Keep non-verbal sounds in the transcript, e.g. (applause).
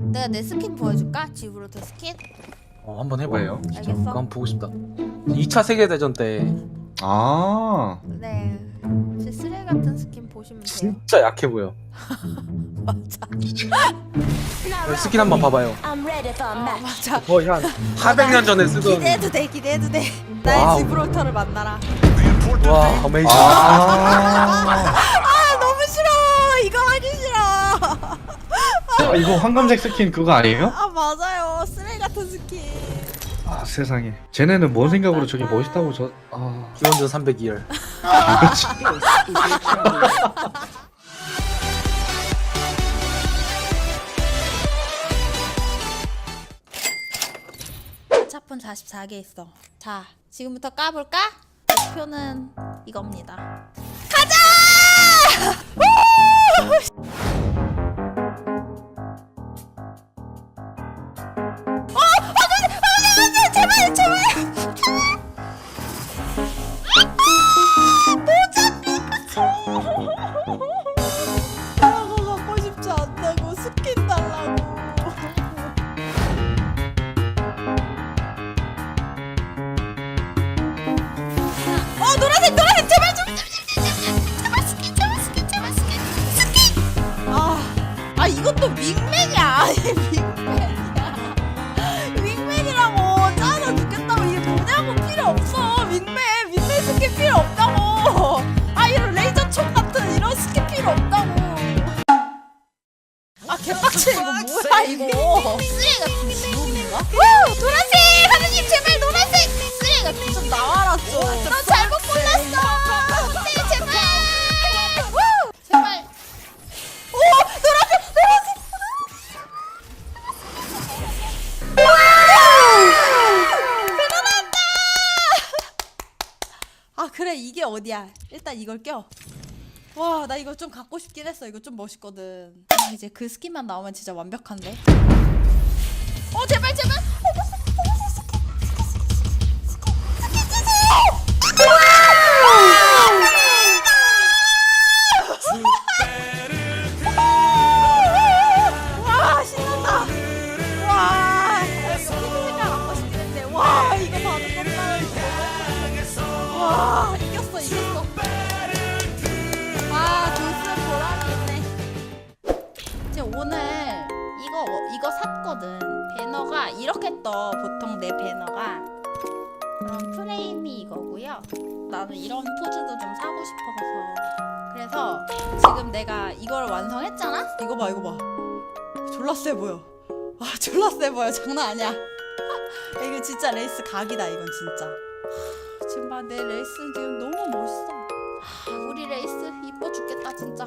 내가 내 스킨 보여줄까? 지브로트 스킨? 어, 한번 해봐요. 진짜. 알겠어. 그거 한번 보고 싶다. 2차 세계대전 때 아 네. 제 쓰레기 같은 스킨 보시면 돼요. 진짜 약해 보여. (laughs) 맞아. 스킨 한번 봐봐요. I'm ready for a 아, match. 맞아. 거의 한 400년 전에 쓰던. 기대해도 돼, 기대해도 돼. 나의 와우. 지브롤터를 만나라. 와, 어메이징. 아, 아, 너무 싫어. 이거 하기 싫어. 아, 이거 황금색 스킨 그거 아니에요? 아, 맞아요. 쓰레기 같은 스킨. 아 세상에 쟤네는 뭔 생각으로 저게 멋있다고 저.. 아 기원전 302열. 차폰 44개 있어. 자, 지금부터 까볼까? 목표는 이겁니다. 가자! 노란색 제발 좀 제발 스킨 제발 스킨 제발 스킨 스킨 아, 아 이것도 윙맨이야. (laughs) 아니 윙맨이야. 윙맨이라고 짜증나 죽겠다고 이게 뭐냐고 필요 없어. 윙맨 윙맨 스킨 필요 없다고. 아 이런 레이저 총 같은 이런 스킨 필요 없다고. 아 개빡치 이거 뭐야 이거. 쓰레기 같은 지옥인가? 우 노란색 하느님 제발 이게 어디야 일단 이걸 껴 와, 나 이거 좀 갖고 싶긴 했어. 이거 좀 멋있거든. 아, 이제 그 스킨만 나오면 진짜 완벽한데. 이겼어. 아, 교수 보람이 있네. 이제 오늘 이거 이거 샀거든. 배너가 이렇게 떠. 보통 내 배너가 프레임이 이거고요. 나는 이런 포즈도 좀 사고 싶어서 그래서 지금 내가 이걸 완성했잖아. 이거 봐, 이거 봐. 졸라 세 보여. 아, 졸라 세 보여. 장난 아니야. (laughs) 이거 진짜 레이스 각이다. 이건 진짜. 하, 지금 봐, 내 레이스 지금 너무 멋있어. 아, 우리 레이스 이뻐 죽겠다 진짜